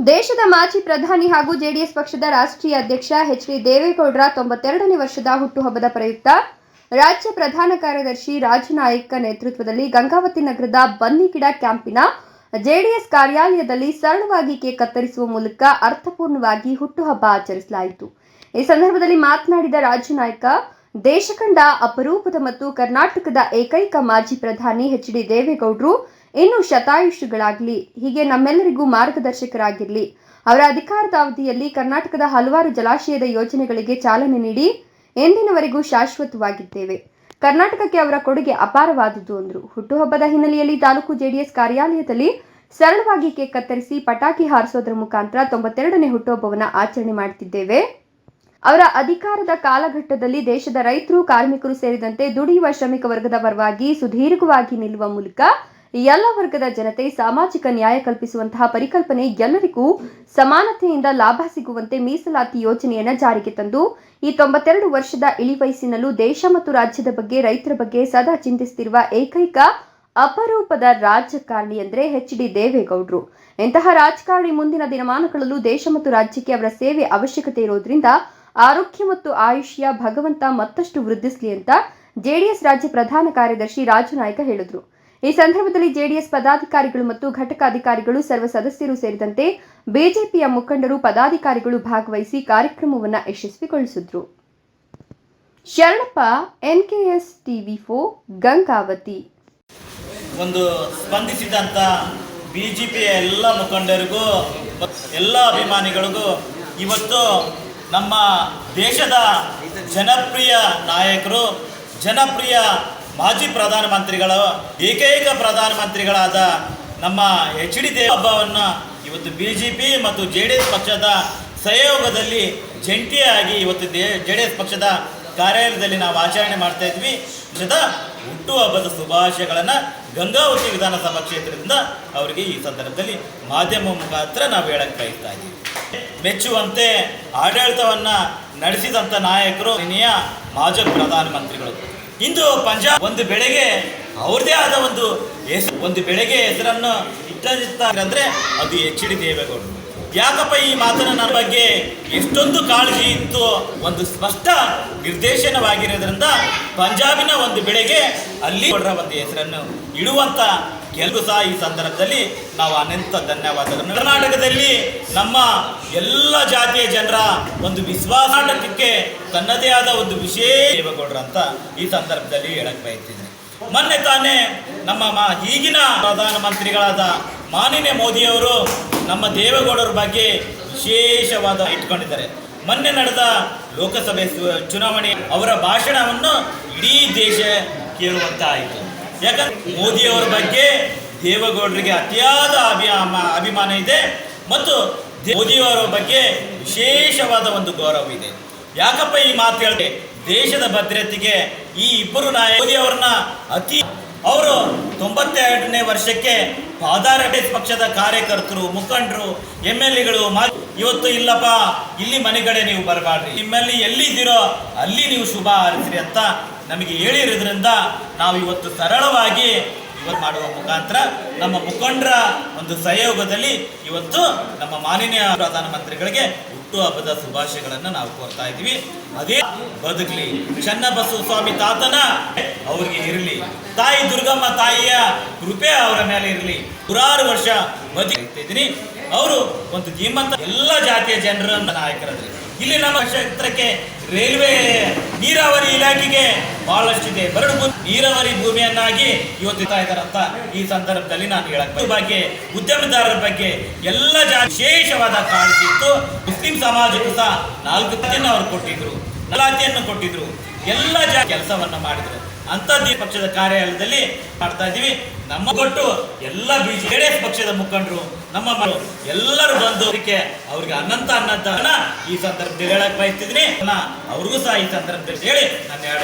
ದೇಶದ ಮಾಜಿ ಪ್ರಧಾನಿ ಹಾಗೂ ಜೆಡಿಎಸ್ ಪಕ್ಷದ ರಾಷ್ಟ್ರೀಯ ಅಧ್ಯಕ್ಷ ಎಚ್ ಡಿ ದೇವೇಗೌಡರ ತೊಂಬತ್ತೆರಡನೇ ವರ್ಷದ ಹುಟ್ಟುಹಬ್ಬದ ಪ್ರಯುಕ್ತ ರಾಜ್ಯ ಪ್ರಧಾನ ಕಾರ್ಯದರ್ಶಿ ರಾಜು ನಾಯಕ್ ನೇತೃತ್ವದಲ್ಲಿ ಗಂಗಾವತಿ ನಗರದ ಬನ್ನಿಗಿಡ ಕ್ಯಾಂಪಿನ ಜೆಡಿಎಸ್ ಕಾರ್ಯಾಲಯದಲ್ಲಿ ಸರಳವಾಗಿ ಕೇಕ್ ಕತ್ತರಿಸುವ ಮೂಲಕ ಅರ್ಥಪೂರ್ಣವಾಗಿ ಹುಟ್ಟುಹಬ್ಬ ಆಚರಿಸಲಾಯಿತು. ಈ ಸಂದರ್ಭದಲ್ಲಿ ಮಾತನಾಡಿದ ರಾಜು ನಾಯ್ಕ ದೇಶ ಕಂಡ ಅಪರೂಪದ ಮತ್ತು ಕರ್ನಾಟಕದ ಏಕೈಕ ಮಾಜಿ ಪ್ರಧಾನಿ ಎಚ್ ಡಿ ದೇವೇಗೌಡರು ಇನ್ನು ಶತಾಯುಷಿಗಳಾಗಲಿ, ಹೀಗೆ ನಮ್ಮೆಲ್ಲರಿಗೂ ಮಾರ್ಗದರ್ಶಕರಾಗಿರಲಿ, ಅವರ ಅಧಿಕಾರದ ಅವಧಿಯಲ್ಲಿ ಕರ್ನಾಟಕದ ಹಲವಾರು ಜಲಾಶಯದ ಯೋಜನೆಗಳಿಗೆ ಚಾಲನೆ ನೀಡಿ ಎಂದಿನವರೆಗೂ ಶಾಶ್ವತವಾಗಿದ್ದೇವೆ. ಕರ್ನಾಟಕಕ್ಕೆ ಅವರ ಕೊಡುಗೆ ಅಪಾರವಾದುದು ಅಂದರು. ಹುಟ್ಟುಹಬ್ಬದ ಹಿನ್ನೆಲೆಯಲ್ಲಿ ತಾಲೂಕು ಜೆಡಿಎಸ್ ಕಾರ್ಯಾಲಯದಲ್ಲಿ ಸರಳವಾಗಿ ಕೇಕ್ ಕತ್ತರಿಸಿ ಪಟಾಕಿ ಹಾರಿಸೋದರ ಮುಖಾಂತರ ತೊಂಬತ್ತೆರಡನೇ ಹುಟ್ಟುಹಬ್ಬವನ್ನು ಆಚರಣೆ ಮಾಡುತ್ತಿದ್ದೇವೆ ಅವರ ಅಧಿಕಾರದ ಕಾಲಘಟ್ಟದಲ್ಲಿ ದೇಶದ ರೈತರು, ಕಾರ್ಮಿಕರು ಸೇರಿದಂತೆ ದುಡಿಯುವ ಶ್ರಮಿಕ ವರ್ಗದ ಪರವಾಗಿ ಸುದೀರ್ಘವಾಗಿ ನಿಲ್ಲುವ ಮೂಲಕ ಎಲ್ಲ ವರ್ಗದ ಜನತೆ ಸಾಮಾಜಿಕ ನ್ಯಾಯ ಕಲ್ಪಿಸುವಂತಹ ಪರಿಕಲ್ಪನೆ ಎಲ್ಲರಿಗೂ ಸಮಾನತೆಯಿಂದ ಲಾಭ ಸಿಗುವಂತೆ ಮೀಸಲಾತಿ ಯೋಜನೆಯನ್ನು ಜಾರಿಗೆ ತಂದು, ಈ ತೊಂಬತ್ತೆರಡು ವರ್ಷದ ಇಳಿವಯಸ್ಸಿನಲ್ಲೂ ದೇಶ ಮತ್ತು ರಾಜ್ಯದ ಬಗ್ಗೆ, ರೈತರ ಬಗ್ಗೆ ಸದಾ ಚಿಂತಿಸುತ್ತಿರುವ ಏಕೈಕ ಅಪರೂಪದ ರಾಜಕಾರಣಿ ಅಂದರೆ ಎಚ್ ಡಿ ದೇವೇಗೌಡರು. ಇಂತಹ ರಾಜಕಾರಣಿ ಮುಂದಿನ ದಿನಮಾನಗಳಲ್ಲೂ ದೇಶ ಮತ್ತು ರಾಜ್ಯಕ್ಕೆ ಅವರ ಸೇವೆ ಅವಶ್ಯಕತೆ ಇರೋದ್ರಿಂದ ಆರೋಗ್ಯ ಮತ್ತು ಆಯುಷ್ಯ ಭಗವಂತ ಮತ್ತಷ್ಟು ವೃದ್ಧಿಸಲಿ ಅಂತ ಜೆಡಿಎಸ್ ರಾಜ್ಯ ಪ್ರಧಾನ ಕಾರ್ಯದರ್ಶಿ ರಾಜು ನಾಯ್ಕ ಹೇಳಿದರು. ಈ ಸಂದರ್ಭದಲ್ಲಿ ಜೆಡಿಎಸ್ ಪದಾಧಿಕಾರಿಗಳು ಮತ್ತು ಘಟಕಾಧಿಕಾರಿಗಳು ಸರ್ವ ಸದಸ್ಯರು ಸೇರಿದಂತೆ ಬಿಜೆಪಿಯ ಮುಖಂಡರು ಪದಾಧಿಕಾರಿಗಳು ಭಾಗವಹಿಸಿ ಕಾರ್ಯಕ್ರಮವನ್ನು ಯಶಸ್ವಿಗೊಳಿಸಿದ್ರು. Sharanappa, NKS TV for Gangavathi. ಒಂದು ಸ್ಪಂದಿಸಿದಂಥ ಬಿಜೆಪಿಯ ಎಲ್ಲ ಮುಖಂಡರಿಗೂ, ಎಲ್ಲ ಅಭಿಮಾನಿಗಳಿಗೂ ಇವತ್ತು ನಮ್ಮ ದೇಶದ ಜನಪ್ರಿಯ ನಾಯಕರು, ಜನಪ್ರಿಯ ಮಾಜಿ ಪ್ರಧಾನಮಂತ್ರಿಗಳ, ಏಕೈಕ ಪ್ರಧಾನಮಂತ್ರಿಗಳಾದ ನಮ್ಮ ಎಚ್ ಡಿ ದೇವ ಹಬ್ಬವನ್ನು ಇವತ್ತು ಬಿ ಜೆ ಪಿ ಮತ್ತು ಜೆ ಡಿ ಎಸ್ ಪಕ್ಷದ ಸಹಯೋಗದಲ್ಲಿ ಜಂಟಿಯಾಗಿ ಇವತ್ತು ದೇ ಜೆ ಡಿ ಎಸ್ ಪಕ್ಷದ ಕಾರ್ಯಾಲಯದಲ್ಲಿ ನಾವು ಆಚರಣೆ ಮಾಡ್ತಾ ಇದ್ವಿ. ಪಕ್ಷದ ಹುಟ್ಟುಹಬ್ಬದ ಶುಭಾಶಯಗಳನ್ನು ಗಂಗಾವತಿ ವಿಧಾನಸಭಾ ಕ್ಷೇತ್ರದಿಂದ ಅವರಿಗೆ ಈ ಸಂದರ್ಭದಲ್ಲಿ ಮಾಧ್ಯಮ ಮುಖಾಂತರ ನಾವು ಹೇಳಕ್ಕೆ ಬಯಸ್ತಾ ಇದ್ದೀವಿ. ಮೆಚ್ಚುವಂತೆ ಆಡಳಿತವನ್ನು ನಡೆಸಿದಂಥ ನಾಯಕರು ಮಾಜಿ ಪ್ರಧಾನಮಂತ್ರಿಗಳು. ಇಂದು ಪಂಜಾಬ್ ಒಂದು ಬೆಳೆಗೆ ಅವ್ರದೇ ಆದ ಒಂದು ಹೆಸರು, ಒಂದು ಬೆಳೆಗೆ ಹೆಸರನ್ನು ಇಟ್ಟಂದ್ರೆ ಅದು ಎಚ್ ಡಿ ದೇವೇಗೌಡರು. ಯಾಕಪ್ಪ ಈ ಮಾತನ್ನ ನನ್ನ ಬಗ್ಗೆ ಎಷ್ಟೊಂದು ಕಾಳಜಿ ಇತ್ತು, ಒಂದು ಸ್ಪಷ್ಟ ನಿರ್ದೇಶನವಾಗಿರೋದ್ರಿಂದ ಪಂಜಾಬಿನ ಒಂದು ಬೆಳೆಗೆ ಅಲ್ಲಿ ಒಂದು ಹೆಸರನ್ನು ಇಡುವಂತ ಕೆಲವು ಸಹ ಈ ಸಂದರ್ಭದಲ್ಲಿ ನಾವು ಅನಂತ ಧನ್ಯವಾದಗಳನ್ನು ಕರ್ನಾಟಕದಲ್ಲಿ ನಮ್ಮ ಎಲ್ಲ ಜಾತಿಯ ಜನರ ಒಂದು ವಿಶ್ವಾಸಾಟಕ್ಕೆ ತನ್ನದೇ ಆದ ಒಂದು ವಿಶೇಷ ದೇವೇಗೌಡರು ಅಂತ ಈ ಸಂದರ್ಭದಲ್ಲಿ ಹೇಳಕ್ ಬಯಸ್ತಿದ್ದೀನಿ ಮೊನ್ನೆ ತಾನೇ ನಮ್ಮ ಮಾ ಈಗಿನ ಪ್ರಧಾನಮಂತ್ರಿಗಳಾದ ಮಾನ್ಯ ಮೋದಿಯವರು ನಮ್ಮ ದೇವೇಗೌಡರ ಬಗ್ಗೆ ವಿಶೇಷವಾದ ಇಟ್ಕೊಂಡಿದ್ದಾರೆ. ಮೊನ್ನೆ ನಡೆದ ಲೋಕಸಭೆ ಚುನಾವಣೆ ಅವರ ಭಾಷಣವನ್ನು ಇಡೀ ದೇಶ ಕೇಳುವಂತ ಆಯಿತು ಯಾಕಂದ್ರೆ ಮೋದಿಯವರ ಬಗ್ಗೆ ದೇವೇಗೌಡರಿಗೆ ಅತಿಯಾದ ಅಭಿಮಾನ ಇದೆ ಮತ್ತು ಮೋದಿಯವರ ಬಗ್ಗೆ ವಿಶೇಷವಾದ ಒಂದು ಗೌರವ ಇದೆ ಯಾಕಪ್ಪ ಈ ಮಾತು ಹೇಳಿದೆ? ದೇಶದ ಭದ್ರತೆಗೆ ಈ ಇಬ್ಬರು ನಾಯಕ ಮೋದಿ ಅವರನ್ನ ಅತಿ ಅವರು ತೊಂಬತ್ತೆರಡನೇ ವರ್ಷಕ್ಕೆ ಪಾದಾರಡೆ ಪಕ್ಷದ ಕಾರ್ಯಕರ್ತರು, ಮುಖಂಡರು ಎಂ ಎಲ್ ಎಗಳು ಇವತ್ತು ಇಲ್ಲಪ್ಪ, ಇಲ್ಲಿ ಮನೆಗಡೆ ನೀವು ಬರಬಾರ್ರಿ ನಿಮ್ಮಲ್ಲಿ ಎಲ್ಲಿದ್ದೀರೋ ಅಲ್ಲಿ ನೀವು ಶುಭ ಹಾರಿಸ್ರಿ ಅಂತ ನಮಗೆ ಹೇಳಿರೋದ್ರಿಂದ ನಾವು ಇವತ್ತು ಸರಳವಾಗಿ ಇವತ್ತು ಮಾಡುವ ಮುಖಾಂತರ ನಮ್ಮ ಮುಖಂಡರ ಒಂದು ಸಹಯೋಗದಲ್ಲಿ ಇವತ್ತು ನಮ್ಮ ಮಾನ್ಯ ಪ್ರಧಾನಮಂತ್ರಿಗಳಿಗೆ ಹುಟ್ಟುಹಬ್ಬದ ಶುಭಾಶಯಗಳನ್ನು ನಾವು ಕೋರ್ತಾ ಇದ್ದೀವಿ. ಅದೇ ಬದುಕಲಿ ಚನ್ನಬಸವ ಸ್ವಾಮಿ ತಾತನ ಅವರಿಗೆ ಇರಲಿ, ತಾಯಿ ದುರ್ಗಮ್ಮ ತಾಯಿಯ ಕೃಪೆ ಅವರ ಮೇಲೆ ಇರಲಿ. ನೂರಾರು ವರ್ಷ ಬದುಕಿದ್ದೀನಿ ಅವರು ಒಂದು ಧೀಮಂತ ಎಲ್ಲ ಜಾತಿಯ ಜನರನ್ನ ನಾಯಕರಾದ್ರಿ. ಇಲ್ಲಿ ನಮ್ಮ ಕ್ಷೇತ್ರಕ್ಕೆ ರೈಲ್ವೆ ನೀರಾವರಿ ಇಲಾಖೆಗೆ ಬಹಳಷ್ಟಿದೆ. ಬರಡು ನೀರಾವರಿ ಭೂಮಿಯನ್ನಾಗಿ ಇವತ್ತು ಅಂತ ಈ ಸಂದರ್ಭದಲ್ಲಿ ನಾನು ಹೇಳಕ್ ಬಯಸ್ತೀನಿ. ಬಗ್ಗೆ ಉದ್ಯಮದಾರರ ಬಗ್ಗೆ ಎಲ್ಲ ಜಾತಿ ವಿಶೇಷವಾದ ಕಾಳಜಿ ಮುಸ್ಲಿಂ ಸಮಾಜಕ್ಕೂ ಸಹ ನಾಲ್ಕು ಅವರು ಕೊಟ್ಟಿದ್ರು. ನಲಾತಿಯನ್ನು ಕೊಟ್ಟಿದ್ರು. ಎಲ್ಲ ಜಾ ಕೆಲಸವನ್ನು ಮಾಡಿದ್ರು. ಅಂಥದ್ದು ಈ ಪಕ್ಷದ ಕಾರ್ಯಾಲಯದಲ್ಲಿ ಮಾಡ್ತಾ ಇದ್ದೀವಿ. ನಮ್ಮ ಕೊಟ್ಟು ಎಲ್ಲ ಬಿ ಜೆ ಪಕ್ಷದ ಮುಖಂಡರು, ನಮ್ಮ ಎಲ್ಲರೂ ಬಂದು ಅದಕ್ಕೆ ಅವ್ರಿಗೆ ಅನಂತ ಅನ್ನಂತ ಈ ಸಂದರ್ಭದಲ್ಲಿ ಹೇಳಕ್ ಬಯಸ್ತಿದ್ದೀನಿ. ಅವ್ರಿಗೂ ಸಹ ಈ ಸಂದರ್ಭದಲ್ಲಿ ಹೇಳಿ ನಾನು ಹೇಳ